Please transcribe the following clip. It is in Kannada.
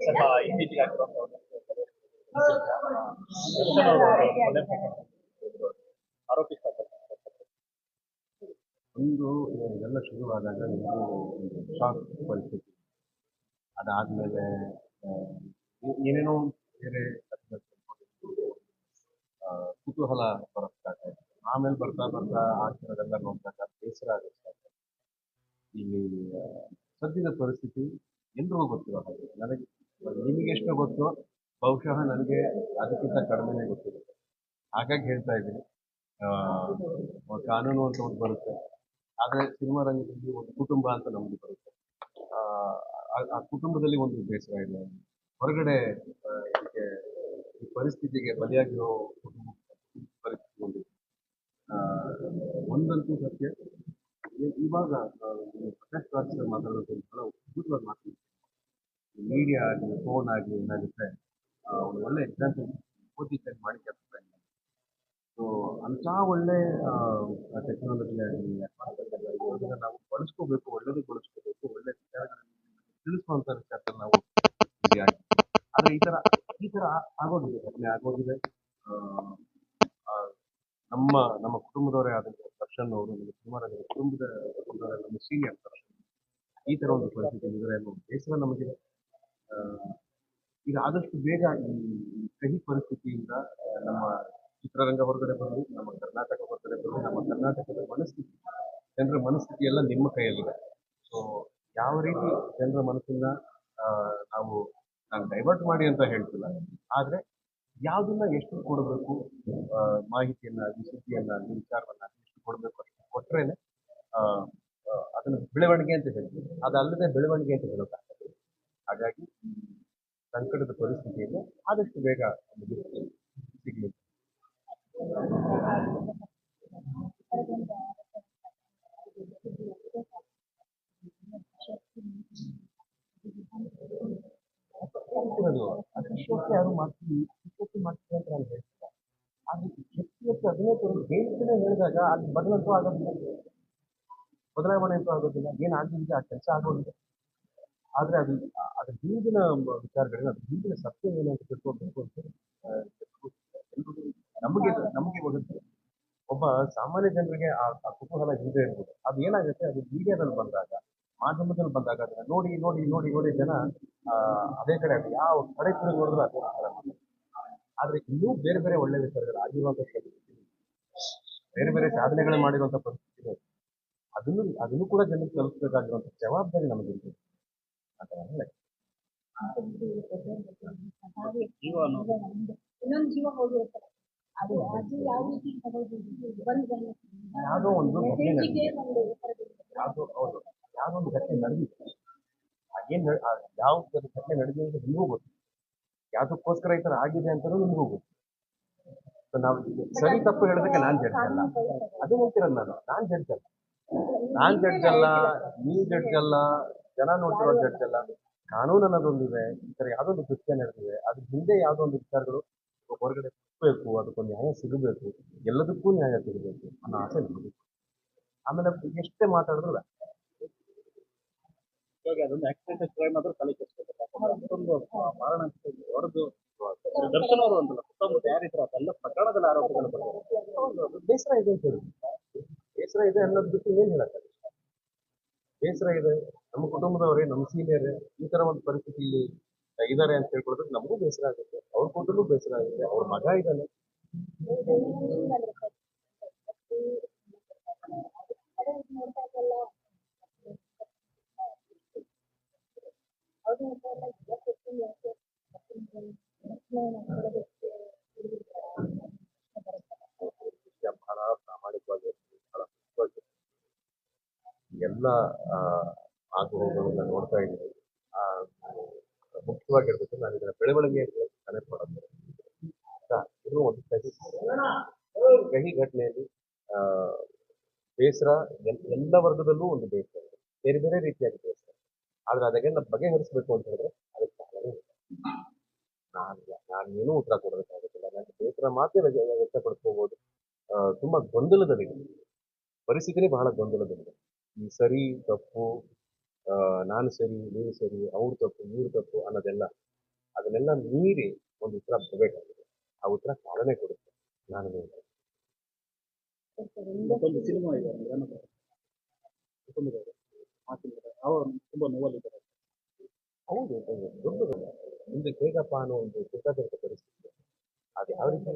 ಸ್ವಲ್ಪ ಇತ್ತೀಚೆಗೆ ಆಗಿರುವಂತಹ. ಆರೋಪಿ ಒಂದು ಇದೆಲ್ಲ ಶುರುವಾದಾಗ ಒಂದು ಶಾಕ್ ಪರಿಸ್ಥಿತಿ ಅದಾದ್ಮೇಲೆ ಏನೇನೋ ಬೇರೆ ಕುತೂಹಲ ಸ್ಟಾರ್ಟ್ ಆಮೇಲೆ ಬರ್ತಾ ಬರ್ತಾ ಆಗ್ತಿರೋದೆಲ್ಲ ನೋಡ್ತಾ ಬೇಸರ ಆಗುತ್ತೆ. ಇಲ್ಲಿ ಸದ್ಯದ ಪರಿಸ್ಥಿತಿ ಎಲ್ರಿಗೂ ಗೊತ್ತಿರೋ ಹಾಗೆ ನನಗೆ ನಿಮಗೆ ಎಷ್ಟು ಗೊತ್ತೋ ಬಹುಶಃ ನನಗೆ ಅದಕ್ಕಿಂತ ಕಡಿಮೆನೇ ಗೊತ್ತಿದೆ. ಹಾಗಾಗಿ ಹೇಳ್ತಾ ಇದ್ದೀನಿ. ಕಾನೂನು ಅಂತ ಒಂದು ಬರುತ್ತೆ. ಆದರೆ ಸಿನಿಮಾ ರಂಗದಲ್ಲಿ ಒಂದು ಕುಟುಂಬ ಅಂತ ನಮಗೆ ಬರುತ್ತೆ. ಆ, ಕುಟುಂಬದಲ್ಲಿ ಒಂದು ಬೇಸರ ಇದೆ ಹೊರಗಡೆ ಇದಕ್ಕೆ ಈ ಪರಿಸ್ಥಿತಿಗೆ ಬಲಿಯಾಗಿರೋ ಕುಟುಂಬ ಪರಿಸ್ಥಿತಿ ಒಂದು ಒಂದಂತೂ ಸತ್ಯ. ಇವಾಗ ಪ್ರಕಾಶ್ ರಾಜ್ ಮಾತಾಡೋದು ಬಹಳ ಅದ್ಭುತವಾಗಿ ಮಾತಾಡ್ತಾರೆ ಮೀಡಿಯಾ ಆಗಲಿ ಫೋನ್ ಆಗಲಿ ಏನಾಗುತ್ತೆ ಒಂದು ಒಳ್ಳೆ ಎಕ್ಸಾಂಪಲ್ ಸರ್ ಮಾಡಿ ಕೆಲಸ ಸೊ ಅಂಥ ಒಳ್ಳೆ ಟೆಕ್ನಾಲಜಿ ಆಗಲಿ ಅದನ್ನು ನಾವು ಬಳಸ್ಕೋಬೇಕು, ಒಳ್ಳೇದು ಬಳಸ್ಕೋಬೇಕು, ಒಳ್ಳೆ ವಿಚಾರಗಳನ್ನು ತಿಳಿಸುವಂಥ ವಿಚಾರದಲ್ಲಿ ನಾವು ಆದ್ರೆ ಈ ಥರ ಈ ಥರ ಆಗೋಗಿದೆ. ಘಟನೆ ಆಗೋಗಿದೆ ನಮ್ಮ ನಮ್ಮ ಕುಟುಂಬದವರೇ ಆದಂಥ ದರ್ಶನ್ ಅವರು, ನಮ್ಮ ಸುಮಾರು ಕುಟುಂಬದ ನಮ್ಮ ಸೀನಿಯರ್ ದರ್ಶನ್ ಈ ತರ ಒಂದು ಪರಿಸ್ಥಿತಿ ಅನ್ನೋ ಬೇಸರ ನಮಗಿದೆ. ಈಗ ಆದಷ್ಟು ಬೇಗ ಈ ಕಹಿ ಪರಿಸ್ಥಿತಿಯಿಂದ ನಮ್ಮ ಚಿತ್ರರಂಗ ಹೊರಗಡೆ ಬಂದು ನಮ್ಮ ಕರ್ನಾಟಕ ಹೊರಗಡೆ ಬಂದು ನಮ್ಮ ಕರ್ನಾಟಕದ ಮನಸ್ಥಿತಿ, ಜನರ ಮನಸ್ಥಿತಿ ಎಲ್ಲ ನಿಮ್ಮ ಕೈಯಲ್ಲಿದೆ. ಸೊ ಯಾವ ರೀತಿ ಜನರ ಮನಸ್ಸನ್ನ ನಾವು, ನಾನು ಡೈವರ್ಟ್ ಮಾಡಿ ಅಂತ ಹೇಳ್ತಿಲ್ಲ, ಆದರೆ ಯಾವುದನ್ನ ಎಷ್ಟು ಕೊಡಬೇಕು ಮಾಹಿತಿಯನ್ನ ಸುದ್ದಿಯನ್ನ ವಿಚಾರವನ್ನ ಎಷ್ಟು ಕೊಡಬೇಕು ಅಷ್ಟು ಕೊಟ್ರೇನೆ ಅದನ್ನು ಬೆಳವಣಿಗೆ ಅಂತ ಹೇಳ್ತೀವಿ. ಅದಲ್ಲದೆ ಬೆಳವಣಿಗೆ ಅಂತ ಹೇಳೋಕ್ಕಾಗಲ್ಲ. ಹಾಗಾಗಿ ಈ ಸಂಕಟದ ಪರಿಸ್ಥಿತಿಯನ್ನು ಆದಷ್ಟು ಬೇಗ ಸಿಗಲಿ. ಅದು ಅತಿಶಯೋಕ್ತಿ ಯಾರು ಮಾಡ್ತೀವಿ ಅತಿಶಯೋಕ್ತಿ ಮಾಡ್ತೀವಿ ಅಂತ ನಾನು ಹೇಳ್ತಿಲ್ಲ ಆದ್ರೆ ತೋರಿಸಿ ಹೇಳ್ತಾನೆ ಹೇಳಿದಾಗ ಅದು ಬದಲಂತೂ ಆಗೋದಿಲ್ಲ. ಬದಲಾವಣೆ ಅಂತೂ ಆಗೋದಿಲ್ಲ. ಏನಾಗಿದೆ ಆ ಕೆಲಸ ಆಗೋದಿಲ್ಲ. ಆದ್ರೆ ಅದು ಅದ್ರ ಹಿಂದಿನ ವಿಚಾರಗಳನ್ನ ವಿಚಾರಗಳೇನು ಅದ್ರ ಹಿಂದಿನ ಸತ್ಯ ಏನು ಅಂತ ತಿಳ್ಕೊಬೇಕು ಅಂತ ನಮಗೆ ನಮಗೆ ಗೊತ್ತಿದೆ ಒಬ್ಬ ಸಾಮಾನ್ಯ ಜನರಿಗೆ ಆ ಕುತೂಹಲ ಹಿಂದೆ ಇರ್ಬೋದು. ಅದು ಏನಾಗುತ್ತೆ? ಅದು ಮೀಡಿಯಾದಲ್ಲಿ ಬಂದಾಗ, ಮಾಧ್ಯಮದಲ್ಲಿ ಬಂದಾಗ ಅದನ್ನ ನೋಡಿ ನೋಡಿ ನೋಡಿ ನೋಡಿ ಜನ ಅದೇ ಕಡೆ ಯಾವ ಕಡೆ ತಿರುಗಿ ಅದೇ ಆದ್ರೆ ಇನ್ನೂ ಬೇರೆ ಬೇರೆ ಒಳ್ಳೆ ವಿಚಾರಗಳು ಆಗಿರುವಂತ ಬೇರೆ ಬೇರೆ ಸಾಧನೆಗಳು ಮಾಡಿರುವಂತ ಪರಿಸ್ಥಿತಿ ಇದೆ. ಅದನ್ನು ಅದನ್ನು ಕೂಡ ಜನಕ್ಕೆ ತಲುಪಬೇಕಾಗಿರುವಂತ ಜವಾಬ್ದಾರಿ ನಮಗಿದೆ ಅಂತ ಅನ್ನೋದು ಇನ್ನೊಂದು ಜೀವ ಹೋಗಿರುತ್ತೆ. ಅದು ಅದು ಯಾವ ರೀತಿ ತಗೊಳ್ಬೋದು ಯಾವುದೋ ಒಂದು ಒಂದು. ಯಾವುದೋ ಹೌದು. ಯಾವುದೋ ಒಂದು ಘಟನೆ ನಡೆದಿದೆ. ಏನು ಯಾವ ಘಟನೆ ನಡೆದಿದೆ ಅಂತ ನಿಮಗೂ ಗೊತ್ತು. ಯಾವುದಕ್ಕೋಸ್ಕರ ಈ ತರ ಆಗಿದೆ ಅಂತ ನಿಮಗೂ ಗೊತ್ತು. ಸೊ ನಾವು ಸರಿ ತಪ್ಪು ಹೇಳೋದಕ್ಕೆ ನಾನು ಜಡ್ಜ್ ಅಲ್ಲ. ಅದು ಹೇಳ್ತಿರೋದು ನಾನು ನಾನು ಜಡ್ಜ್ ಅಲ್ಲ. ನಾನ್ ಜಡ್ಜ್ ಅಲ್ಲ ನೀವು ಜಡ್ಜ್ ಅಲ್ಲ ಜನ ನೋಡ್ತಿರೋ ಜಡ್ಜ್ ಅಲ್ಲ. ಕಾನೂನು ಅನ್ನೋದೊಂದಿದೆ ಈ ಥರ ಯಾವುದೊಂದು ಕೃತ್ಯ ನಡೆದಿದೆ ಅದ್ರ ಹಿಂದೆ ಯಾವುದೋ ಒಂದು ವಿಚಾರಗಳು ಹೊರಗಡೆ ಸಿಗಬೇಕು ಅದಕ್ಕೊಂದು ನ್ಯಾಯ ಸಿಗಬೇಕು ಎಲ್ಲದಕ್ಕೂ ನ್ಯಾಯ ಸಿಗಬೇಕು ಅನ್ನೋ ಆಸೆ ನಮಗೆ ಆಮೇಲೆ ಎಷ್ಟೇ ಮಾತಾಡಿದ್ರು ಬೇಡ. ಇವಾಗ ಅದೊಂದು ಆಕ್ಸಿಡೆಂಟ್ ಕ್ರೈಮ್ ಆದ್ರೂ ತಲೆ ಕೆಡಿಸ್ಬೇಕು. ಅಷ್ಟೊಂದು ಮಾರಣ ಹೊಡೆದು ದರ್ಶನ್ ಅವರು ಅಂತಲ್ಲ ಸುತ್ತಮುತ್ತ ಯಾರಿದ್ರು ಅದೆಲ್ಲ ಪ್ರಕರಣದಲ್ಲಿ ಆರೋಪಗಳು ಬರ್ತಾರೆ ಹೌದು, ಬೇಸರ ಇದೆ ಅಂತ ಹೇಳಿ. ಬೇಸರ ಇದೆ ಅನ್ನೋದು ಬಿಟ್ಟು ಏನು ಹೇಳಕ್ಕಾಗಲ್ಲ. ಬೇಸರ ಇದೆ. ನಮ್ಮ ಕುಟುಂಬದವರೇ ನಮ್ಮ ಸೀನಿಯರ್ ಈ ತರ ಒಂದು ಪರಿಸ್ಥಿತಿಯಲ್ಲಿ ಇದ್ದಾರೆ ಅಂತ ಹೇಳ್ಕೊಳೋದಕ್ಕೆ ನಮಗೂ ಬೇಸರ ಆಗುತ್ತೆ. ಅವ್ರ ಕುಟುಂಬ ಬೇಸರ ಆಗುತ್ತೆ. ಅವ್ರ ಮಗ ಇದ್ದಾನೆ. ಬಹಳ ಪ್ರಾಮಾಣಿಕವಾಗಿ ಎಲ್ಲ ಆಗು ಹೋಗೋದನ್ನ ನೋಡ್ತಾ ಇದ್ದೀವಿ ಆ, ಮುಖ್ಯವಾಗಿರ್ಬೇಕು. ನಾನು ಇದರ ಬೆಳವಣಿಗೆ ಕನೆಕ್ಟ್ ಮಾಡೋದು? ಇದು ಒಂದು ಕಹಿ ಕಹಿ ಘಟನೆಯಲ್ಲಿ ಬೇಸರ ಎಲ್- ಎಲ್ಲ ವರ್ಗದಲ್ಲೂ ಒಂದು ಬೇಸರ. ಬೇರೆ ಬೇರೆ ರೀತಿಯಾಗಿ ಬೇಸರ. ಆದ್ರೆ ಅದಕ್ಕೆಲ್ಲ ಬಗೆಹರಿಸಬೇಕು ಅಂತ ಹೇಳಿದ್ರೆ ಅದಕ್ಕೆ ಕಾರಣವೇ ಇಲ್ಲ. ನಾನು ನಾನು ಏನೂ ಉತ್ತರ ಕೊಡೋದಕ್ಕಾಗೋದಿಲ್ಲ. ನನಗೆ ಬೇಸರ ಮಾತ್ರ ವ್ಯ- ವ್ಯಕ್ತಪಡಿಸ್ಕೋಬಹುದು ಆ, ತುಂಬಾ ಗೊಂದಲದಲ್ಲಿದೆ ಪರಿಸ್ಥಿತಿನೇ ಬಹಳ ಗೊಂದಲದಲ್ಲಿದೆ. ಈ ಸರಿ ತಪ್ಪು ನಾನು ಸರಿ ನೀವು ಸರಿ ಅವ್ರು ತಪ್ಪು ಇವ್ರು ತಪ್ಪು ಅನ್ನೋದೆಲ್ಲ ಅದನ್ನೆಲ್ಲ ಮೀರಿ ಒಂದು ಉತ್ತರ ಬರಬೇಕಾಗಿದೆ ಆ ಉತ್ತರ ಕಾಲನೇ ಕೊಡುತ್ತೆ. ನಾನು. ಸಿನಿಮಾ ಇದೆ ತುಂಬಾ ನೋವಲ್ಲಿದ್ದಾರೆ ಹೌದು ಮುಂದೆ ಹೇಗಪ್ಪ ಅನ್ನೋ ಒಂದು ಚಿಂತಾಜನಕ ಪರಿಸ್ಥಿತಿ. ಅದು ಯಾವ ರೀತಿ